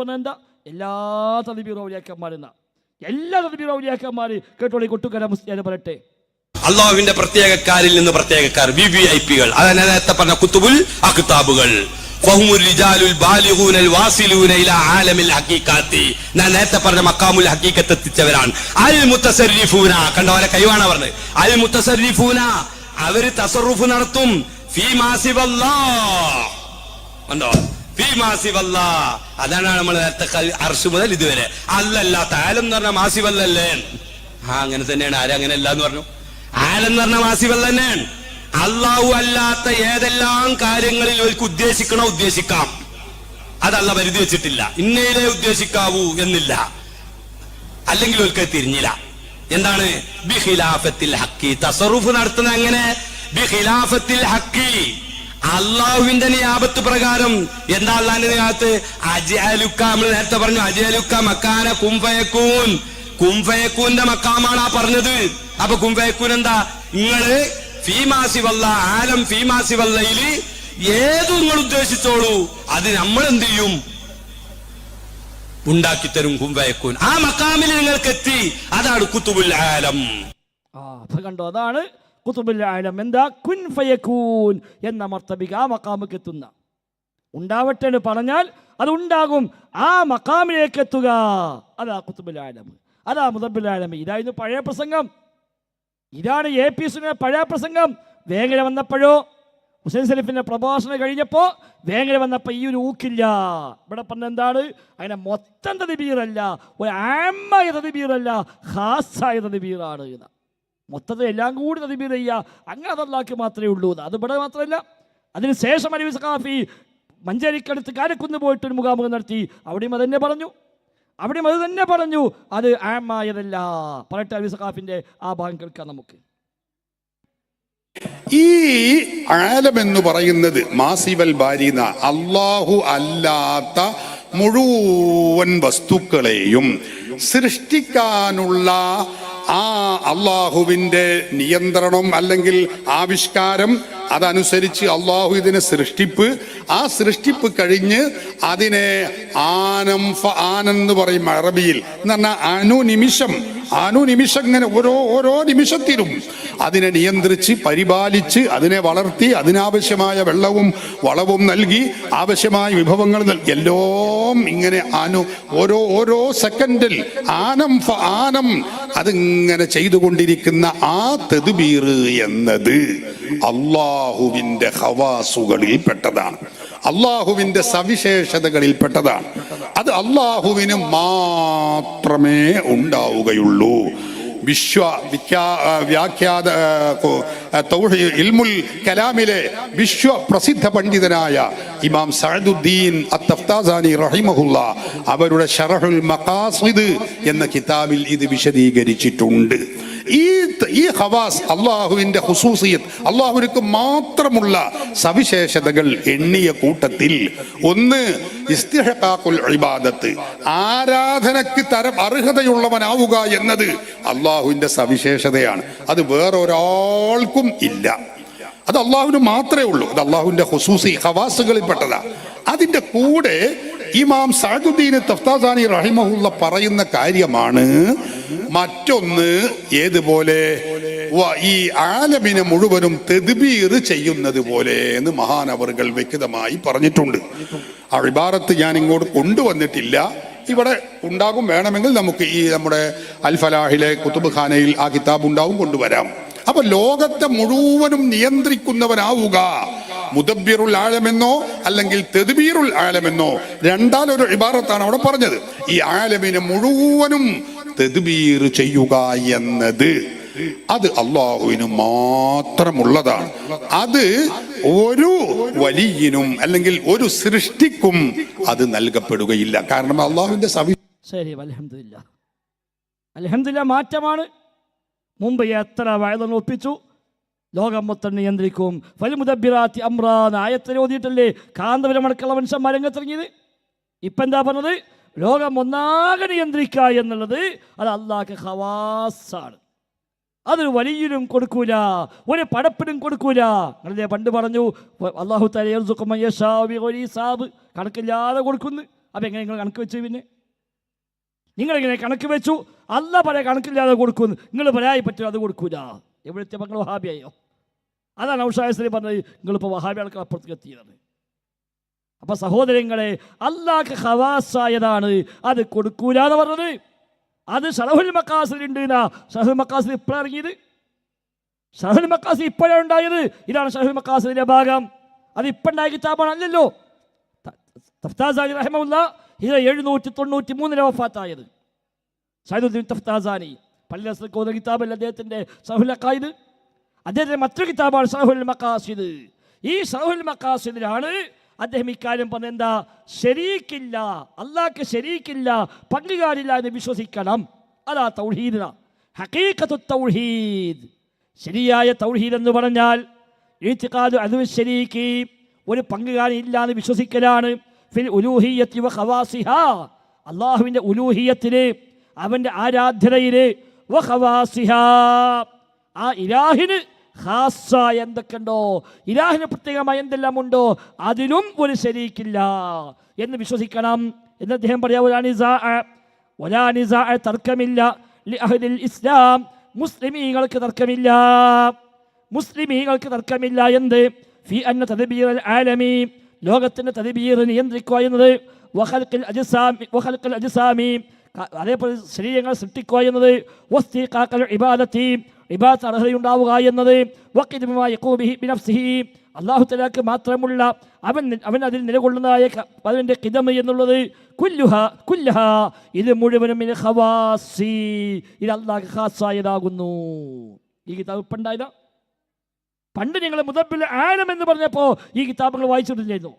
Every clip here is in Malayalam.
പറഞ്ഞ എന്താ എല്ലാ തദ്ബീർ ഔലിയാക്കന്മാരെന്ന. എല്ലാ തദ്ബീർ ഔലിയാക്കന്മാർ കേട്ടോളി കൊട്ടുകര മുസ്ലിയാനെ പറയട്ടെ. അള്ളാഹുവിന്റെ പ്രത്യേകക്കാരിൽ നിന്ന് പ്രത്യേകക്കാർ വി വി ഐ പികൾ അതാണ് നേരത്തെ പറഞ്ഞ കുത്തുബുൽ അക്താബുകൾ നേരത്തെ പറഞ്ഞ മക്കാമുൽ ഹഖീഖത്ത് എത്തിച്ചവരാണ്. അൽ മുത്തസരിഫൂന കണ്ടവരെ കൈവാണ പറഞ്ഞത് അൽ മുത്തസരിഫൂന അവർ തസറുഫ് നടത്തും. ഫീ ഫീ മാസിവല്ലാ അതാണ് നമ്മൾ നേരത്തെ അർശ് മുതൽ ഇതുവരെ. അല്ലല്ല താലം എന്ന് പറഞ്ഞ മാസിവല്ലല്ലേ? ആ അങ്ങനെ തന്നെയാണ്. ആരും അങ്ങനെ അല്ല എന്ന് പറഞ്ഞു എന്ന് പറഞ്ഞ മാസിവല്ല തന്നെയാണ് അള്ളാഹു അല്ലാത്ത ഏതെല്ലാം കാര്യങ്ങളിൽ ഇവർക്ക് ഉദ്ദേശിക്കണോ ഉദ്ദേശിക്കാം. അതല്ല പരിധി വെച്ചിട്ടില്ല. ഇന്നയിലേ ഉദ്ദേശിക്കാവൂ എന്നില്ല. അല്ലെങ്കിൽ ഒരിക്കൽ തിരിഞ്ഞില്ല. എന്താണ്? ബിഖിലാഫത്തിൽ ഹക്കി. തസറുഫ് നടത്തുന്ന എങ്ങനെ? ബിഖിലാഫത്തിൽ ഹക്കി. അള്ളാഹുവിന്റെ നിയാപത്ത് പ്രകാരം എന്താ അള്ളാന്റെ നിയാപത്ത് അജയലുക്ക നമ്മൾ നേരത്തെ പറഞ്ഞു അജയലുക്ക മക്കാന കുംഫയക്കൂൻ. കുംഫയക്കൂന്റെ മക്കാമാണ് ആ പറഞ്ഞത്. അപ്പൊ കുംഫയക്കൂൻ എന്താ? നിങ്ങൾ ഫീമാസി വല്ല ആലം ഫീമാസി വല്ലയിൽ ഏതു നിങ്ങൾ ഉദ്ദേശിച്ചോളൂ അത് നമ്മൾ എന്ത് ചെയ്യും? ഉണ്ടാക്കിത്തരും കുംഭയക്കൂൻ ആ മക്കാമിൽ നിങ്ങൾക്ക് എത്തി അതാണ് കുത്തുബുൽ ആലം. ആ അപ്പൊ കണ്ടോ അതാണ് കുത്തുബുൽ ആലം. എന്താ? കുൻ ഫയക്കൂൻ എന്ന മർത്തബിക ആ മക്കാമിക്ക് എത്തുന്ന. ഉണ്ടാവട്ടെ എന്ന് പറഞ്ഞാൽ അത് ഉണ്ടാകും. ആ മക്കാമിലേക്ക് എത്തുക. അതാ കുത്തുബുൽ ആലം. അതാ മുതബുൽ ആലം ഇതായിരുന്നു പഴയ പ്രസംഗം. ഇതാണ് എ പി സുനിയുടെ പഴയ പ്രസംഗം. വേങ്ങര വന്നപ്പോഴോ? ഹുസൈൻ സലിഫിന്റെ പ്രഭാഷണം കഴിഞ്ഞപ്പോൾ വേങ്ങര വന്നപ്പോൾ ഈ ഒരു ഊക്കില്ല. ഇവിടെ പറഞ്ഞ എന്താണ്? അങ്ങനെ മൊത്തം തതിബീറല്ല ഒരു ആമ്മായ തതിബീറല്ല ഹാസായ തതിബീറാണ് എന്ന്. മൊത്തത്തിൽ എല്ലാം കൂടി തതിബീർ ചെയ്യുക അങ്ങനെ അതല്ലാക്കി മാത്രമേ ഉള്ളൂ അത് ഇവിടെ മാത്രമല്ല അതിന് ശേഷം അലവി സഖാഫി മഞ്ചേരിക്കടുത്ത് കാരക്കുന്ന് പോയിട്ട് ഒരു മുഖാമുഖം നടത്തി. അവിടെയും അത് തന്നെ പറഞ്ഞു. അവിടെയും അത് തന്നെ പറഞ്ഞു. അത് ആമായതല്ല പറയട്ടെ അലി സഖാഫിന്റെ ആ ഭാഗം കേൾക്കാം നമുക്ക്. ഈ ആലം എന്ന് പറയുന്നത് മാസിവൽ ബാരിന അള്ളാഹു അല്ലാത്ത മുഴുവൻ വസ്തുക്കളെയും സൃഷ്ടിക്കാനുള്ള ആ അള്ളാഹുവിന്റെ നിയന്ത്രണം അല്ലെങ്കിൽ ആവിഷ്കാരം അതനുസരിച്ച് അള്ളാഹു ഇതിനെ സൃഷ്ടിപ്പ്. ആ സൃഷ്ടിപ്പ് കഴിഞ്ഞ് അതിനെ ആനം ആനെന്ന് പറയും അറബിയിൽ. എന്ന് പറഞ്ഞാൽ അനുനിമിഷം. അനുനിമിഷം ഇങ്ങനെ ഓരോ ഓരോ നിമിഷത്തിലും അതിനെ നിയന്ത്രിച്ച് പരിപാലിച്ച് അതിനെ വളർത്തി അതിനാവശ്യമായ വെള്ളവും വളവും നൽകി ആവശ്യമായ വിഭവങ്ങൾ നൽകി. എല്ലാം ഇങ്ങനെ അനു ഓരോ ഓരോ സെക്കൻഡിൽ ആനം ആനം അതിങ്ങനെ ചെയ്തുകൊണ്ടിരിക്കുന്ന ആ തെതുബീർ എന്നത് അള്ളാഹുവിന്റെ ഹവാസുകളിൽ പെട്ടതാണ് അള്ളാഹുവിന്റെ സവിശേഷതകളിൽ പെട്ടതാണ് അത് അള്ളാഹുവിന് മാത്രമേ ഉണ്ടാവുകയുള്ളൂ. വിശ്വ വ്യാഖ്യാത ഇൽമുൽ കലാമിലെ വിശ്വ പ്രസിദ്ധ പണ്ഡിതനായ ഇമാം സഅദുദ്ദീൻ അത്തഫ്താസാനി റഹിമഹുല്ല അവരുടെ ഷറഹുൽ മഖാസിദ് എന്ന കിതാബിൽ ഇത് വിശദീകരിച്ചിട്ടുണ്ട്. ഈ ഈ ഹവാസ് അള്ളാഹുവിന്റെ ഹുസൂസിയത്ത് അള്ളാഹുവിനക്ക് മാത്രമുള്ള സവിശേഷതകൾ എണ്ണിയ കൂട്ടത്തിൽ ഒന്ന് ഇസ്തിഹഖാഖുൽ ഇബാദത്ത് തരം അർഹതയുള്ളവനാവുക എന്നത് അള്ളാഹുവിന്റെ സവിശേഷതയാണ്. അത് വേറൊരാൾക്കും ഇല്ല. അത് അള്ളാഹുവിന് മാത്രമേ ഉള്ളൂ. അത് അള്ളാഹുവിന്റെ ഹുസൂസി ഹവാസുകളിൽപ്പെട്ടതാണ്. അതിന്റെ കൂടെ ഇമാം സാദുദ്ദീൻ തഫ്താസാനി റഹിമഹുള്ള പറയുന്ന കാര്യമാണ് മറ്റൊന്ന് ഏതുപോലെ ഈ ആലമിനെ മുഴുവനും തെതുബീർ ചെയ്യുന്നത് പോലെ എന്ന് മഹാനവറുകൾ വ്യക്തമായി പറഞ്ഞിട്ടുണ്ട്. ആ ഞാൻ ഇങ്ങോട്ട് കൊണ്ടുവന്നിട്ടില്ല. ഇവിടെ ഉണ്ടാകും വേണമെങ്കിൽ നമുക്ക് ഈ നമ്മുടെ അൽഫലാഹിലെ കുത്തുബ് ഖാനയിൽ ആ കിതാബ് ഉണ്ടാവും കൊണ്ടുവരാം. അപ്പൊ ലോകത്തെ മുഴുവനും നിയന്ത്രിക്കുന്നവനാവുക. മുദബിറുൽ ആലമെന്നോ അല്ലെങ്കിൽ തെതുബീറുൽ ആലമെന്നോ രണ്ടാലൊരു ഇബാറത്താണ് അവിടെ പറഞ്ഞത്. ഈ ആലമിനെ മുഴുവനും തെതുബീർ ചെയ്യുക എന്നത് അത് അള്ളാഹുവിന് മാത്രമുള്ളതാണ്. അത് ഒരു വലിയനും അല്ലെങ്കിൽ ഒരു സൃഷ്ടിക്കും അത് നൽകപ്പെടുകയില്ല. കാരണം അള്ളാഹുവിന്റെ സവി അലഹമില്ല അലഹമില്ല മാറ്റമാണ്. മുമ്പ് എത്ര വയതങ്ങൾ ഒപ്പിച്ചു? ലോകം മൊത്തം നിയന്ത്രിക്കും. ഫലിമുദബിറാത്തി അമ്രാൻ. ആയത്തിന് ഓതിയിട്ടല്ലേ? കാന്തപുരമടക്കുള്ള മനുഷ്യന്മാർ രംഗത്തിറങ്ങിയത്. ഇപ്പം എന്താ പറഞ്ഞത്? ലോകം ഒന്നാകെ നിയന്ത്രിക്കുക എന്നുള്ളത് അത് അള്ളാഹ് ഹവാസാണ് അതൊരു വലിയനും കൊടുക്കൂല. ഒരു പടപ്പിനും കൊടുക്കൂല. അല്ലേ പണ്ട് പറഞ്ഞു അള്ളാഹു സാബ് കണക്കില്ലാതെ കൊടുക്കുന്നു. അപ്പം എങ്ങനെ നിങ്ങൾ കണക്ക് വെച്ചു പിന്നെ? നിങ്ങളിങ്ങനെ കണക്ക് വെച്ചു. അല്ല പല കണക്കില്ലാതെ കൊടുക്കുന്നു. നിങ്ങൾ പറയായി പറ്റും അത് കൊടുക്കൂല. എവിടുത്തെ മക്കൾ വഹാബിയായോ? അതാണ് ഔഷായസ്ത്രീ പറഞ്ഞത് നിങ്ങളിപ്പോൾ വഹാബികൾക്ക് അപ്പുറത്തേക്ക് എത്തിയതാണ് അപ്പം സഹോദരങ്ങളെ അള്ളാഹ് ഹവാസായതാണ് അത് കൊടുക്കൂല എന്ന് പറഞ്ഞത്. അത് ഷറഹുൽ മക്കാസിൽ ഉണ്ട് എന്നാ ഷറഹുൽ മക്കാസിൽ ഇപ്പോഴാണ് ഇറങ്ങിയത്. ഷറഹുൽ മക്കാസിൽ ഇപ്പോഴാണ് ഉണ്ടായത്. ഇതാണ് ഷഹുൽ മക്കാസിന്റെ ഭാഗം. അത് ഇപ്പം ഉണ്ടായ കിതാബാണ് അല്ലല്ലോ. തഫ്താസാനി റഹമുല്ല ഇത് എഴുന്നൂറ്റി തൊണ്ണൂറ്റി മൂന്നിലെ വഫാത്തായത്. സൈദുദ്ദീൻ തഫ്താസാനി. പള്ളി കോന്ന കിതാബല്ല അദ്ദേഹത്തിന്റെ സഹുലക്കായത് അദ്ദേഹത്തിന്റെ മറ്റൊരു കിതാബാണ് സഹുൽ മക്കാസിദ് ഈ സഹുൽ മക്കാസിദിലാണ് അദ്ദേഹം ഇക്കാര്യം പറഞ്ഞ എന്താ? ശരീക്കില്ല അള്ളാഹ്ക്ക് ശരീക്കില്ല പങ്കുകാരില്ല എന്ന് വിശ്വസിക്കണം. അതാ തൗഹീദ് ഹക്കീക്കത്തു തൗഹീദ്. ശരിയായ തൗഹീദ് എന്ന് പറഞ്ഞാൽ ഈത്തിക്കാത് അത് ശരീക്ക് ഒരു പങ്കുകാരില്ല എന്ന് വിശ്വസിക്കലാണ്. ഫിൽ ഉലൂഹിയത്തി വ ഖവാസിഹ. അള്ളാഹുവിന്റെ ഉലൂഹിയത്തിന് അവന്റെ ഖവാസിഹ ആ ഇലാഹിന് ഹാസ എന്തൊക്കെയുണ്ടോ? ഇലാഹിന് പ്രത്യേകമായി എന്തെല്ലാം ഉണ്ടോ? അതിലും ഒരു ശരിക്കില്ല. എന്ന് വിശ്വസിക്കണം. എന്ന് അദ്ദേഹം പറയാം തർക്കമില്ല. ഇസ്ലാം മുസ്ലിമീങ്ങൾക്ക് തർക്കമില്ല. മുസ്ലിമീങ്ങൾക്ക് തർക്കമില്ല. എന്ത്? ഫി അന്ന തദ്ബീർ ആലമി. ലോകത്തിന്റെ തദ്ബീർ നിയന്ത്രിക്കുക എന്നത് വഹൽക്കൽ അജ്സാമി വഹൽക്കൽ അജ്സാമി അതേപോലെ ശരീരങ്ങൾ സൃഷ്ടിക്കുക എന്നത് വസ്തി കാക്കൽ ഇബാദത്തി ഇബാദത്ത് അർഹതയുണ്ടാവുക എന്നത് അള്ളാഹു തലാക്ക് മാത്രമുള്ള അവൻ അവൻ അതിൽ നിലകൊള്ളുന്നതായ അവന്റെ കിതമ് എന്നുള്ളത് കുല്ലുഹ കുല്ലഹ. ഇത് മുഴുവനും ഇത് അള്ളാഹ് ഹാസായതാകുന്നു ഈ കിതാബ് ഇപ്പം പണ്ട് നിങ്ങൾ മുതപ്പിൽ ആലം എന്ന് പറഞ്ഞപ്പോൾ ഈ കിതാബുകൾ വായിച്ചിട്ടില്ലായിരുന്നു.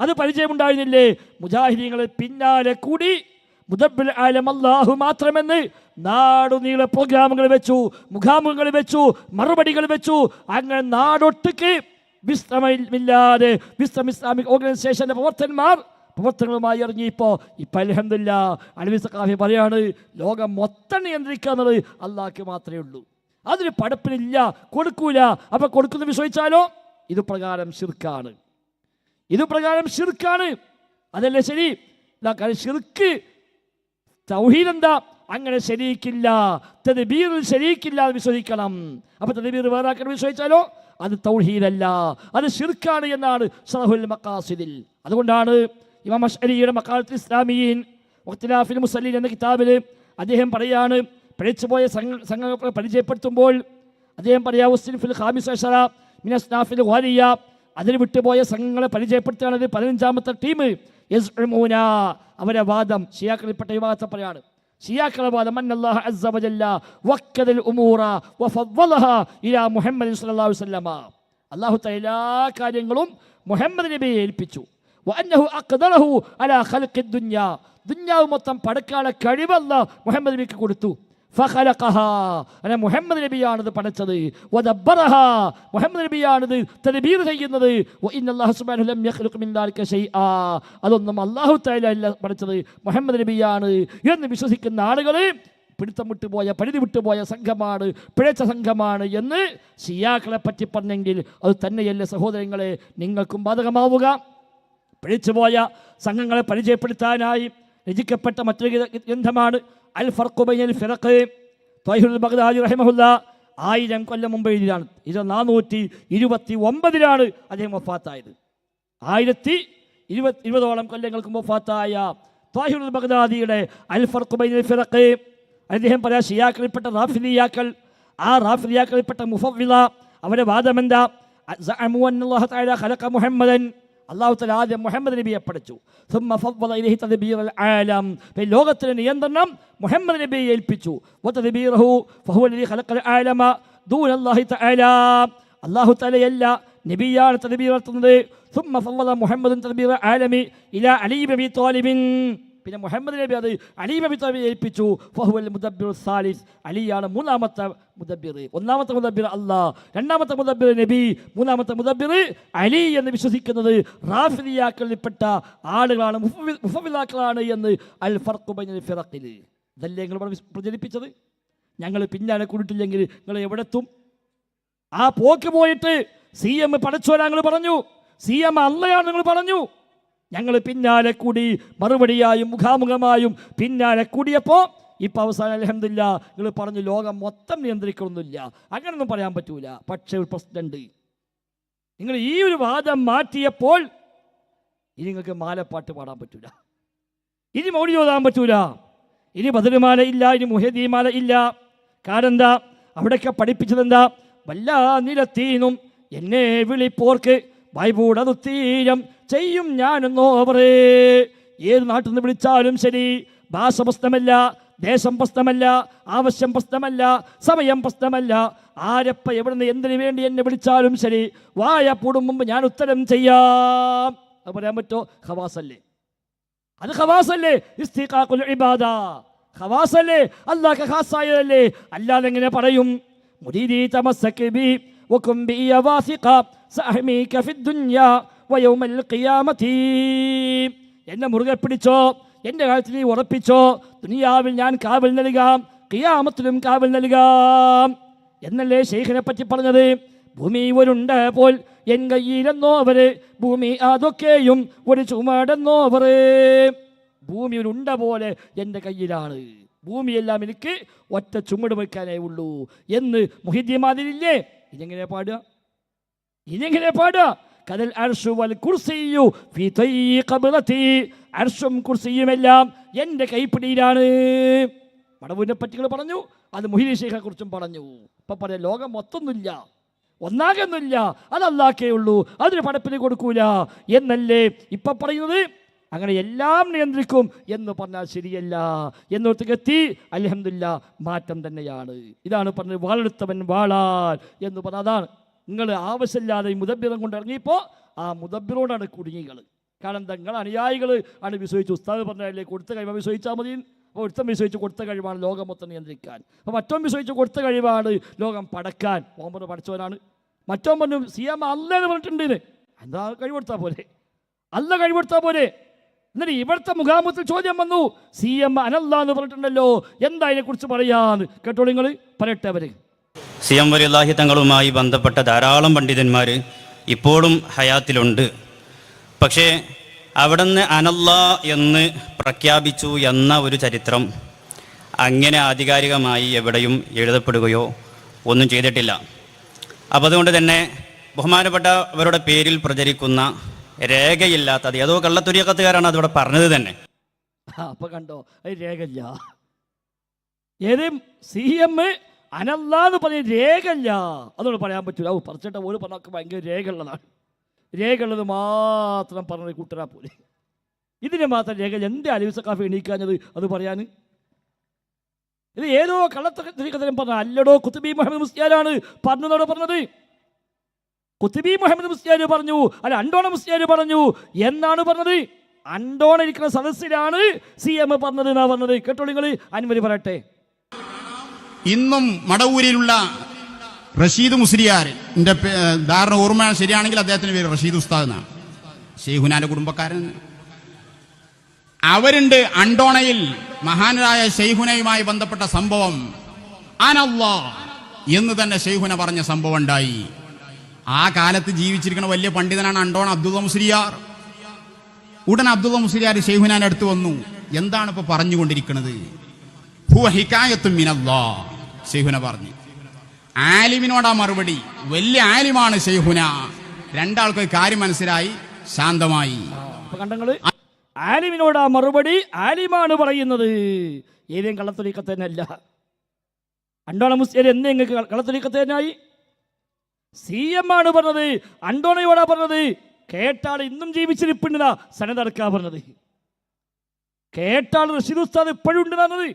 അത് പരിചയമുണ്ടായിരുന്നില്ലേ? മുജാഹിദീങ്ങളെ പിന്നാലെ കൂടി മുദബിൽ ആലം അല്ലാഹു മാത്രമെന്ന് നാടുനീള പ്രോഗ്രാമുകൾ വെച്ചു മുഖാമുഖങ്ങൾ വെച്ചു മറുപടികൾ വെച്ചു. അങ്ങനെ നാടൊട്ടുക്ക് വിശ്രമമില്ലാതെ വിശ്രമ ഇസ്ലാമിക് ഓർഗനൈസേഷന്റെ പ്രവർത്തകന്മാർ പ്രവർത്തനങ്ങളുമായി ഇറങ്ങിയപ്പോൾ ഇപ്പം അലഹമില്ല അലവി സഖാഫി പറയാണ് ലോകം മൊത്തം നിയന്ത്രിക്കുക എന്നത് അള്ളാഹ്ക്ക് മാത്രമേ ഉള്ളൂ. അതിന് പടപ്പിനില്ല കൊടുക്കൂല. അപ്പൊ കൊടുക്കുന്ന വിശ്വസിച്ചാലോ? ഇത് പ്രകാരം ശിർക്കാണ്. ഇത് പ്രകാരം ഷിർക്കാണ് അതല്ലേ ശരി? ഇതാ ശിർക്ക് തൗഹീദ് എന്താ അങ്ങനെ ശരിക്കില്ല. തദ്ബീർ ശരിക്കില്ല എന്ന് വിശ്വസിക്കണം. അപ്പൊ തദ്ബീർ വേറെ വിശ്വസിച്ചാലോ? അത് തൗഹീദല്ല. അത് ശിർക്കാണ് എന്നാണ് സഹുൽ മക്കാസിദിൽ അതുകൊണ്ടാണ് ഇമാം അഷ്അരിയുടെ മക്കാലത്ത് ഇസ്ലാമിയീൻ മുഖ്തലാഫിൽ മുസലീൻ എന്ന കിതാബിൽ അദ്ദേഹം പറയാണ് പിഴച്ചുപോയ സംഘ സംഘങ്ങളെ പരിചയപ്പെടുത്തുമ്പോൾ അദ്ദേഹം പറയാ ഉസ്ലിൻ ഫിൽ ഖാമിസ് അഷറ മിനസ്നാഫിൽ വാലിയ അതിന് വിട്ടുപോയ സംഘങ്ങളെ പരിചയപ്പെടുത്തുകയാണ് പതിനഞ്ചാമത്തെ ടീം യസ്ഉമൂന. അവരെ വാദം ഷിയാക്കളിൽപ്പെട്ട വിഭാഗത്തെ പറയാണ്. ഷിയാക്കളെ വാദം ഉമൂറ ഇലാ വസല്ലമ. അല്ലാഹു തആല എല്ലാ കാര്യങ്ങളും മുഹമ്മദ് നബിയെ ഏൽപ്പിച്ചു. വഅന്നഹു അലാ ദുനിയാവ് മൊത്തം പടക്കാനുള്ള കഴിവല്ല മുഹമ്മദ് നബിക്ക് കൊടുത്തു. അങ്ങനെ മുഹമ്മദ് നബിയാണിത് പടച്ചത് മുഹമ്മദ് നബിയാണിത് തദ്ബീർ ചെയ്യുന്നത്. അതൊന്നും അല്ലാഹു തആല പഠിച്ചത്. മുഹമ്മദ് നബിയാണ് എന്ന് വിശ്വസിക്കുന്ന ആളുകൾ പിടുത്തം വിട്ടുപോയ പരിധി വിട്ടുപോയ സംഘമാണ് പിഴച്ച സംഘമാണ് എന്ന് ഷിയാക്കളെ പറ്റി പറഞ്ഞെങ്കിൽ അത് തന്നെയല്ലേ സഹോദരങ്ങളെ നിങ്ങൾക്കും ബാധകമാവുക. പിഴച്ചുപോയ സംഘങ്ങളെ പരിചയപ്പെടുത്താനായി രചിക്കപ്പെട്ട മറ്റൊരു ഗ്രന്ഥ- ഗ്രന്ഥമാണ് അൽ ഫർഖുബൈൻ ഫിറഖ് ത്വയ്ഹുൽ ബഗ്ദാദി റഹിമഹുല്ല ആയിരം കൊല്ലം മുമ്പ് എഴുതിയാണ് ഇത് നാനൂറ്റി ഇരുപത്തി ഒമ്പതിലാണ് അദ്ദേഹം വഫാത്തായത്. ആയിരത്തി ഇരുപത്തി ഇരുപതോളം കൊല്ലങ്ങൾക്ക് വഫാത്തായ ത്വാഹിറുൽ ബഗ്ദാദിയുടെ അൽ ഫർഖുബൈൻ ഫിറഖ് അദ്ദേഹം പറയാ ഷിയാക്കളിൽപ്പെട്ട റാഫിദിയാക്കൾ ആ റാഫിദിയാക്കളിൽപ്പെട്ട മുഫവില അവരുടെ വാദമെന്താ? മുഹമ്മദൻ അള്ളാഹുത്തല ആദ്യം മുഹമ്മദ് നബിയെ പഠിച്ചു. ലോകത്തിന് നിയന്ത്രണം മുഹമ്മദ് നബിയെ ഏൽപ്പിച്ചു. അള്ളാഹു തലയല്ല നബിയാണ് തദബീർ നടത്തുന്നത്. മുഹമ്മദ് തദബീർ ആലമി ഇല അലീബി തോലിബിൻ പിന്നെ മുഹമ്മദ് നബി അത് അലി ബിത്താബിനെ ഏൽപ്പിച്ചു. ഫഹുവൽ മുദബിർ സാലിസ്. അലിയാണ് മൂന്നാമത്തെ മുദബിർ ഒന്നാമത്തെ മുദബിർ അള്ളാ രണ്ടാമത്തെ മുദബിർ നബി. മൂന്നാമത്തെ മുദബിർ അലി എന്ന് വിശ്വസിക്കുന്നത് റാഫിലിയാക്കളിൽപ്പെട്ട ആളുകളാണ് മുഫവിലാക്കളാണ് എന്ന് അൽ ഫർഖുബൈൻ ഫിറക്കിൽ ഇതല്ലേ ഞങ്ങൾ പ്രചരിപ്പിച്ചത്? ഞങ്ങൾ പിന്നാലെ കൂടിയിട്ടില്ലെങ്കിൽ നിങ്ങൾ എവിടെത്തും ആ പോക്ക് പോയിട്ട് സി എം പടച്ചോരാങ്ങൾ പറഞ്ഞു. സി എം അള്ളയാണ് നിങ്ങൾ പറഞ്ഞു. ഞങ്ങൾ പിന്നാലെ കൂടി മറുപടിയായും മുഖാമുഖമായും പിന്നാലെ കൂടിയപ്പോൾ ഇപ്പം അവസാനം അലഹമില്ല നിങ്ങൾ പറഞ്ഞു ലോകം മൊത്തം നിയന്ത്രിക്കണമെന്നില്ല അങ്ങനൊന്നും പറയാൻ പറ്റൂല. പക്ഷേ ഒരു പ്രസിഡന്റ് നിങ്ങൾ ഈ ഒരു വാദം മാറ്റിയപ്പോൾ ഇനി നിങ്ങൾക്ക് മാലപ്പാട്ട് പാടാൻ പറ്റൂല. ഇനി മൗടി ഓതാൻ പറ്റൂല. ഇനി ബദരുമാല ഇല്ല ഇനി മുഹദീമാല ഇല്ല. കാരണം എന്താ അവിടെയൊക്കെ പഠിപ്പിച്ചതെന്താ? വല്ലാ നിലത്തീനും. എന്നെ വിളിപ്പോർക്ക് ബൈബൂടതു തീരം ചെയ്യും ഞാനെന്നോ അവറേ ഏത് നാട്ടിൽ നിന്ന് വിളിച്ചാലും ശരി. ഭാഷ പ്രശ്നമല്ല ദേശം പ്രശ്നമല്ല ആവശ്യം പ്രശ്നമല്ല സമയം പ്രശ്നമല്ല. ആരപ്പ എവിടുന്ന് എന്തിനു വേണ്ടി എന്നെ വിളിച്ചാലും ശരി. വായ പൂടും മുമ്പ് ഞാൻ ഉത്തരം ചെയ്യാം. അത് പറയാൻ പറ്റോ ഹവാസല്ലേ അത് ഇസ്തിഖാഖുൽ ഇബാദ. ഖവാസല്ലേ. അല്ലാഹ് ഖാസായതല്ലേ. അല്ലാതെ എങ്ങനെ പറയും? മുരീദി തമസ്സക് ബി വകും ബി യവാസിഖ സഹമീക ഫിദ് ദുനിയ. വയൗമൽ ഖിയാമത്തി എന്നെ മുറുകെ പിടിച്ചോ എന്റെ കാലത്തിൽ നീ ഉറപ്പിച്ചോ ദുനിയാവിൽ ഞാൻ കാവൽ നൽകാം കിയാമത്തിലും കാവൽ നൽകാം. എന്നല്ലേ ഷെയ്ഖിനെ പറ്റി പറഞ്ഞത്? ഭൂമി ഒരുണ്ട പോൽ എൻ കയ്യിലെന്നോവര് ഭൂമി അതൊക്കെയും ഒരു ചുമടെന്നോവറ് ഭൂമി ഒരു ഉണ്ട പോലെ എന്റെ കയ്യിലാണ്. ഭൂമിയെല്ലാം എനിക്ക് ഒറ്റ ചുമട് വയ്ക്കാനേ ഉള്ളൂ. എന്ന് മുഹിദ്യമാതിരില്ലേ ഇതെങ്ങനെ പാടുക? ഇതെങ്ങനെ പാടുക? കടൽ അർഷു വൽ കുർസിയു ഫീ ഖബ്റതി അർഷും കുർസിയുമെല്ലാം എന്റെ കൈപ്പിടിയിലാണ്. മടവൂരിനെ പറ്റികൾ പറഞ്ഞു. അത് മുഹിദി ഷെയ്ഖിനെ കുറിച്ചും പറഞ്ഞു. ഇപ്പൊ പറയാം ലോകം മൊത്തൊന്നുമില്ല ഒന്നാകൊന്നുമില്ല അത് ഉള്ളൂ. അതിന് പടപ്പിന് കൊടുക്കൂല. എന്നല്ലേ ഇപ്പൊ പറയുന്നത്? അങ്ങനെ എല്ലാം നിയന്ത്രിക്കും എന്ന് പറഞ്ഞാൽ ശരിയല്ല. എന്നോർത്തേക്ക് എത്തി അലഹമില്ല മാറ്റം തന്നെയാണ്. ഇതാണ് പറഞ്ഞത് വാളെടുത്തവൻ വാളാൽ എന്ന് പറഞ്ഞ അതാണ്. നിങ്ങൾ ആവശ്യമില്ലാതെ ഈ മുതബിറം കൊണ്ട് ഇറങ്ങിയപ്പോൾ ആ മുതബിറോടാണ് കുടുങ്ങികൾ കാരണം എന്താ? നിങ്ങൾ അനുയായികൾ ആണ് വിശ്വസിച്ചു ഉസ്താദ് പറഞ്ഞാലേ കൊടുത്ത കഴിവ് വിശ്വസിച്ചാൽ മതി. അപ്പോൾ ഒരുത്തം വിശ്വസിച്ച് കൊടുത്ത കഴിവാണ് ലോകം മൊത്തം നിയന്ത്രിക്കാൻ. അപ്പോൾ മറ്റൊന്ന് വിശ്വസിച്ച് കൊടുത്ത കഴിവാണ് ലോകം പടക്കാൻ. മുഹമ്മദ് പഠിച്ചവനാണ്. മറ്റോ പറഞ്ഞു സി എം അല്ല എന്ന് പറഞ്ഞിട്ടുണ്ട്. എന്താ കഴിവെടുത്താൽ പോരെ? അല്ല കഴിവെടുത്താൽ പോരെ? എന്നിട്ട് ഇവിടുത്തെ മുഖാമുഖത്തിൽ ചോദ്യം വന്നു സി എം അനല്ല എന്ന് പറഞ്ഞിട്ടുണ്ടല്ലോ. എന്താ അതിനെക്കുറിച്ച് പറയാന്ന്? കേട്ടോ നിങ്ങൾ പറയട്ടെ അവർ. സി എം തങ്ങളുമായി ബന്ധപ്പെട്ട ധാരാളം പണ്ഡിതന്മാർ ഇപ്പോഴും ഹയാത്തിലുണ്ട്. പക്ഷേ അവിടുന്ന് അനല്ല എന്ന് പ്രഖ്യാപിച്ചു എന്ന ഒരു ചരിത്രം അങ്ങനെ ആധികാരികമായി എവിടെയും എഴുതപ്പെടുകയോ ഒന്നും ചെയ്തിട്ടില്ല. അപ്പം അതുകൊണ്ട് തന്നെ ബഹുമാനപ്പെട്ടവരുടെ പേരിൽ പ്രചരിക്കുന്ന രേഖയില്ലാത്തത് ഏതോ കള്ളത്തുരിയക്കത്തുകാരാണ് അതിവിടെ പറഞ്ഞത് തന്നെ. അപ്പോൾ അപ്പൊ കണ്ടോ അത് രേഖല്ല ഏത്? സി എം അനല്ല എന്ന് പറഞ്ഞ രേഖല്ല അതുകൊണ്ട് പറയാൻ പറ്റൂല. ഓ പറിച്ചിട്ട ഒരു പറഞ്ഞൊക്കെ ഭയങ്കര രേഖയുള്ളതാണ്. രേഖയുള്ളത് മാത്രം പറഞ്ഞ കൂട്ടരാ പോലെ. ഇതിന് മാത്രം രേഖ എന്റെ അലിവിസ കാഫി എണീക്കാഞ്ഞത്? അത് പറയാൻ ഇത് ഏതോ കള്ളത്തരം പറഞ്ഞ അല്ലടോ കുത്തുബി മുഹമ്മദ് മുസ്ലിയാരാണ് പറഞ്ഞതോടെ പറഞ്ഞത്. കുത്തുബി മുഹമ്മദ് മുസ്ലിയാർ പറഞ്ഞു അല്ല അണ്ടോണ മുസ്ലിയാർ പറഞ്ഞു എന്നാണ് പറഞ്ഞത്. അണ്ടോണ ഇരിക്കുന്ന സദസ്സിലാണ് സി എം പറഞ്ഞത് എന്നാ പറഞ്ഞത്. കേട്ടോ നിങ്ങൾ അനുമതി പറയട്ടെ. ഇന്നും മടവൂരിലുള്ള റഷീദ് മുസ്ലിയാർ എന്റെ ധാരണ ഓർമ്മ ശരിയാണെങ്കിൽ അദ്ദേഹത്തിന്റെ പേര് റഷീദ് ഉസ്താദ് എന്നാണ്. ഷെയ്ഖുനാന്റെ കുടുംബക്കാരൻ. അവരുണ്ട് അണ്ടോണയിൽ മഹാനരായ ഷെയ്ഹുനയുമായി ബന്ധപ്പെട്ട സംഭവം. അനല്ലാ എന്ന് തന്നെ ഷെയ്ഹുന പറഞ്ഞ സംഭവം ഉണ്ടായി. ആ കാലത്ത് ജീവിച്ചിരിക്കുന്ന വലിയ പണ്ഡിതനാണ് അണ്ടോണ അബ്ദുള്ള മുസ്ലിയാർ. ഉടൻ അബ്ദുള്ള മുസ്ലിയാർ ഷെയ്ഖുനാന്റെ അടുത്ത് വന്നു. എന്താണ് ഇപ്പൊ പറഞ്ഞുകൊണ്ടിരിക്കുന്നത്? ഹുവ ഹിക്കായത്തും മിനല്ലാ. ഷെയ്ഹുന പറഞ്ഞു. ആലിമിനോടാ മറുപടി. വലിയ ആലിമാണ് ഷെയ്ഹുന രണ്ടാൾക്ക് കാര്യം മനസ്സിലായി ശാന്തമായി. ആലിമിനോടാ മറുപടി ആലിമാണ് പറയുന്നത്. ഏതെങ്കിലും കള്ളത്തൊലിക്കത്തേനല്ല. അണ്ടോണ മുസ്ലിം എന്നെ നിങ്ങൾക്ക് കള്ളത്തൊലിക്കത്തേനായി? സി എം ആണ് പറഞ്ഞത്. അണ്ടോണയോടാ പറഞ്ഞത്. കേട്ടാൾ ഇന്നും ജീവിച്ചിരിപ്പുണ്ടാ സനതടക്കാ പറഞ്ഞത്. കേട്ടാൾ റഷീദ് ഉസ്താദ് ഇപ്പോഴും ഉണ്ട് പറഞ്ഞത്.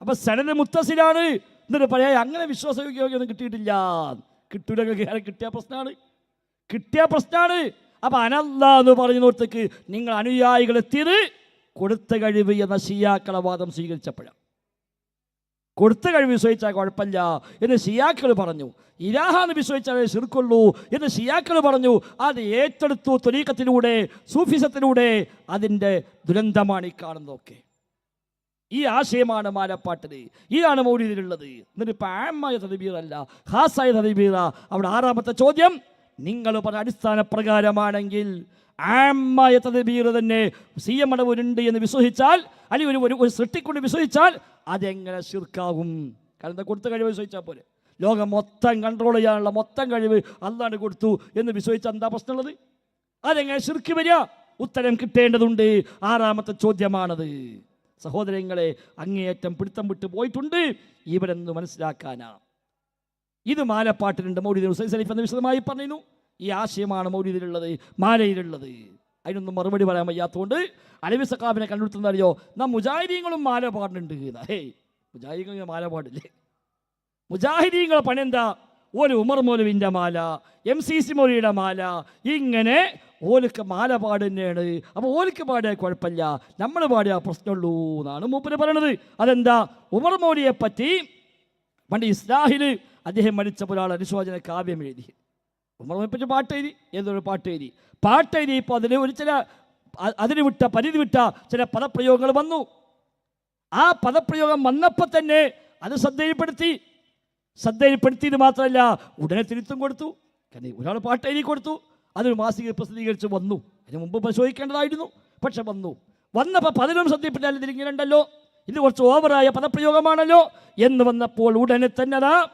അപ്പൊ സനത് മുത്തസിലാണ്. എന്നിട്ട് പറയാ അങ്ങനെ വിശ്വാസയോഗ്യമൊന്നും കിട്ടിയിട്ടില്ല. കിട്ടൂല കിട്ടിയ പ്രശ്നമാണ് കിട്ടിയ പ്രശ്നമാണ് അപ്പൊ അനല്ല എന്ന് പറയുന്നിടത്തേക്ക് നിങ്ങൾ അനുയായികൾ എത്തിയത് കൊടുത്ത കഴിവ് എന്ന ഷിയാക്കളെ വാദം സ്വീകരിച്ചപ്പോഴാണ് കൊടുത്ത കഴിവ് വിശ്വസിച്ചാൽ കുഴപ്പമില്ല എന്ന് ഷിയാക്കൾ പറഞ്ഞു. ഇരാഹാന്ന് വിശ്വസിച്ചാലേ ശിർക്കുള്ളൂ എന്ന് ഷിയാക്കൾ പറഞ്ഞു. അത് ഏറ്റെടുത്തു തൊലീക്കത്തിലൂടെ സൂഫിസത്തിലൂടെ അതിന്റെ ദുരന്തമാണ് ഈ കാണുന്നതൊക്കെ. ഈ ആശയമാണ് മാലപ്പാട്ടിന് ഇതാണ് മൗലിദിലുള്ളത് എന്നിട്ട് ഇപ്പം ആമായ തദബീറല്ല ഹാസായ തദബീറ. അവിടെ ആറാമത്തെ ചോദ്യം നിങ്ങൾ പറഞ്ഞ അടിസ്ഥാന പ്രകാരമാണെങ്കിൽ ആമായ തദബീർ തന്നെ സി എം അടവരുണ്ട് എന്ന് വിശ്വസിച്ചാൽ അല്ലെങ്കിൽ ഒരു ഒരു സൃഷ്ടിക്കൊണ്ട് വിശ്വസിച്ചാൽ അതെങ്ങനെ ശിർക്കാകും? കാരണം കൊടുത്ത കഴിവ് വിശ്വസിച്ചാൽ പോലെ ലോകം മൊത്തം കൺട്രോൾ ചെയ്യാനുള്ള മൊത്തം കഴിവ് അല്ലാണ്ട് കൊടുത്തു എന്ന് വിശ്വസിച്ചാൽ എന്താ പ്രശ്നമുള്ളത്? അതെങ്ങനെ ശിർക്ക് വരിക? ഉത്തരം കിട്ടേണ്ടതുണ്ട്. ആറാമത്തെ ചോദ്യമാണത്. സഹോദരങ്ങളെ അങ്ങേയറ്റം പിടുത്തം വിട്ട് പോയിട്ടുണ്ട്. ഇവരെന്ന് മനസ്സിലാക്കാനാണ് ഇത് മാലപ്പാട്ടിലുണ്ട് മൗലിദ് ഹുസൈൻ സലീഫ് എന്ന് വിശദമായി പറഞ്ഞു ഈ ആശയമാണ് മൗലിദിലുള്ളത് മാലയിലുള്ളത്. അതിനൊന്നും മറുപടി പറയാൻ വയ്യാത്തതുകൊണ്ട് അലവി സക്കാബിനെ കണ്ടുപിടുത്തുന്നറിയോ നാം മുജാഹിദീങ്ങളും മാല പാടുന്നുണ്ട് ഹേ മുജാഹിദീങ്ങൾ മാല പാടില്ലേ മുജാഹിദീങ്ങളെ പണി എന്താ ഒരു ഉമർ മൗലവിന്റെ മാല എം സി സി മൗലിയുടെ മാല ഇങ്ങനെ ഓലിക്ക് മാല പാടുന്നതാണ്. അപ്പോൾ ഓലിക്ക് പാടിയ കുഴപ്പമില്ല. നമ്മൾ പാടിയ പ്രശ്നമുള്ളൂ എന്നാണ് മൂപ്പര് പറയണത്. അതെന്താ? ഉമർ മോലിയെ പറ്റി പണ്ട് ഇസ്ലാഹിൽ അദ്ദേഹം മരിച്ച ഒരാൾ അനുശോചന കാവ്യം എഴുതി. ഉമറിനെ പറ്റി പാട്ട് എഴുതി. ഏതൊരു പാട്ട് എഴുതി? പാട്ട് എഴുതിയപ്പോൾ അതിന് ഒരു ചില അതിന് വിട്ട പരിധി വിട്ട ചില പദപ്രയോഗങ്ങൾ വന്നു. ആ പദപ്രയോഗം വന്നപ്പോൾ തന്നെ അത് ശ്രദ്ധയിൽപ്പെടുത്തി. ശ്രദ്ധയിൽപ്പെടുത്തിയത് മാത്രമല്ല ഉടനെ തിരുത്തും കൊടുത്തു. ഒരാൾ പാട്ട് എഴുതി കൊടുത്തു. അതൊരു മാസിക പ്രസിദ്ധീകരിച്ച് വന്നു. അതിന് മുമ്പ് പരിശോധിക്കേണ്ടതായിരുന്നു. പക്ഷെ വന്നു. വന്നപ്പോൾ പതിനൊന്ന് ശ്രദ്ധയിൽപ്പെട്ടാൽ ഇതിലിങ്ങനെ ഉണ്ടല്ലോ. ഇത് കുറച്ച് ഓവറായ പദപ്രയോഗമാണല്ലോ. എന്ന് വന്നപ്പോൾ ഉടനെ തന്നെ അതാ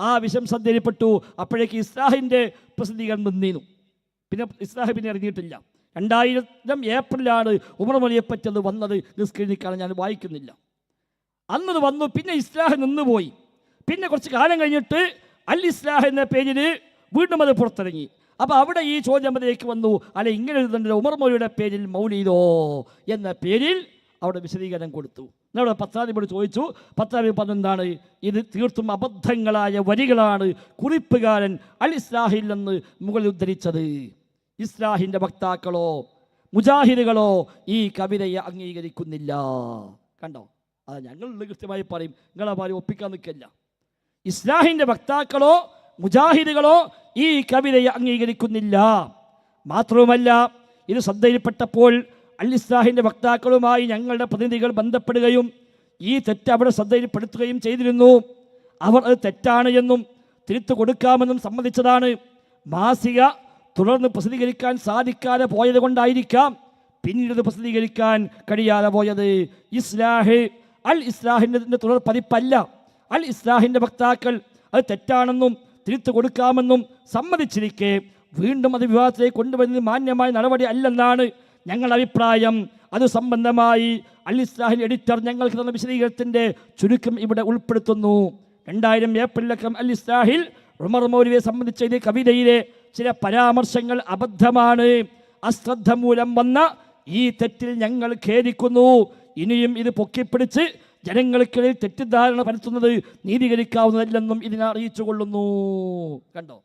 ആ വിഷം ശ്രദ്ധയിൽപ്പെട്ടു അപ്പോഴേക്ക് ഇസ്ലാഹിന്റെ പ്രസിദ്ധീകരണം നിന്നീന്നു പിന്നെ ഇസ്ലാഹ് പിന്നെ ഇറങ്ങിയിട്ടില്ല. രണ്ടായിരം ഏപ്രിലാണ് ഉമർ മൊഴിയെപ്പറ്റി അത് വന്നത്. ഇത് ഞാൻ വായിക്കുന്നില്ല. അന്നത് വന്നു. പിന്നെ ഇസ്ലാഹ് നിന്നുപോയി. പിന്നെ കുറച്ച് കാലം കഴിഞ്ഞിട്ട് അൽ ഇസ്ലാഹ് എന്ന പേരിൽ വീണ്ടും അത് പുറത്തിറങ്ങി. അപ്പോൾ അവിടെ ഈ ചോദ്യം അതിലേക്ക് വന്നു. അല്ല ഇങ്ങനെ എഴുതുന്നുണ്ട് ഉമർ മൗലിയുടെ പേരിൽ മൗലീദോ എന്ന പേരിൽ അവിടെ വിശദീകരണം കൊടുത്തു. നമ്മുടെ പത്രാധിപതി ചോദിച്ചു പത്രാധിപർ പറഞ്ഞെന്താണ് ഇത് തീർത്തും അബദ്ധങ്ങളായ വരികളാണ്. കുറിപ്പുകാരൻ അൽ ഇസ്ലാഹിൽ നിന്ന് മുകളിൽ ഉദ്ധരിച്ചത്. ഇസ്ലാഹിന്റെ വക്താക്കളോ മുജാഹിദുകളോ ഈ കവിതയെ അംഗീകരിക്കുന്നില്ല. കണ്ടോ? അത് ഞങ്ങൾ കൃത്യമായി പറയും. നിങ്ങളെ പാരി ഒപ്പിക്കാൻ നിൽക്കില്ല. ഇസ്ലാഹിന്റെ വക്താക്കളോ മുജാഹിദുകളോ ഈ കവിതയെ അംഗീകരിക്കുന്നില്ല. മാത്രവുമല്ല ഇത് ശ്രദ്ധയിൽപ്പെട്ടപ്പോൾ അൽ ഇസ്ലാഹിന്റെ വക്താക്കളുമായി ഞങ്ങളുടെ പ്രതിനിധികൾ ബന്ധപ്പെടുകയും ഈ തെറ്റ് അവിടെ ശ്രദ്ധയിൽപ്പെടുത്തുകയും ചെയ്തിരുന്നു. അവർ അത് തെറ്റാണ് എന്നും തിരുത്തു കൊടുക്കാമെന്നും സമ്മതിച്ചതാണ്. മാസിക തുടർന്ന് പ്രസിദ്ധീകരിക്കാൻ സാധിക്കാതെ പോയത് കൊണ്ടായിരിക്കാം പിന്നീട് പ്രസിദ്ധീകരിക്കാൻ കഴിയാതെ പോയത്. ഇസ്ലാഹ് അൽ ഇസ്ലാഹിന്റെ തുടർ പതിപ്പല്ല. അൽ ഇസ്ലാഹിന്റെ വക്താക്കൾ അത് തെറ്റാണെന്നും തിരുത്തു കൊടുക്കാമെന്നും സമ്മതിച്ചിരിക്കെ. വീണ്ടും അത് വിവാദത്തിലേക്ക് കൊണ്ടുവരുന്നത് മാന്യമായ നടപടി അല്ലെന്നാണ് ഞങ്ങളുടെ അഭിപ്രായം. അത് സംബന്ധമായി അൽ ഇസ്ലാഹിൽ എഡിറ്റർ ഞങ്ങൾക്ക് തന്ന വിശദീകരണത്തിന്റെ ചുരുക്കം ഇവിടെ ഉൾപ്പെടുത്തുന്നു. രണ്ടായിരം ഏപ്രിലക്കം അൽ ഇസ്ലാഹിൽ ഉമർ മൗലിയെ സംബന്ധിച്ച ഈ കവിതയിലെ ചില പരാമർശങ്ങൾ അബദ്ധമാണ്. അശ്രദ്ധ മൂലം വന്ന ഈ തെറ്റിൽ ഞങ്ങൾ ഖേദിക്കുന്നു. ഇനിയും ഇത് പൊക്കിപ്പിടിച്ച് ജനങ്ങൾക്കിടയിൽ തെറ്റിദ്ധാരണ പരത്തുന്നത് നീതീകരിക്കാവുന്നതല്ലെന്നും ഇതിനെ അറിയിച്ചു കൊള്ളുന്നു കണ്ടോ?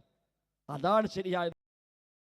അതാണ് ശരിയായത്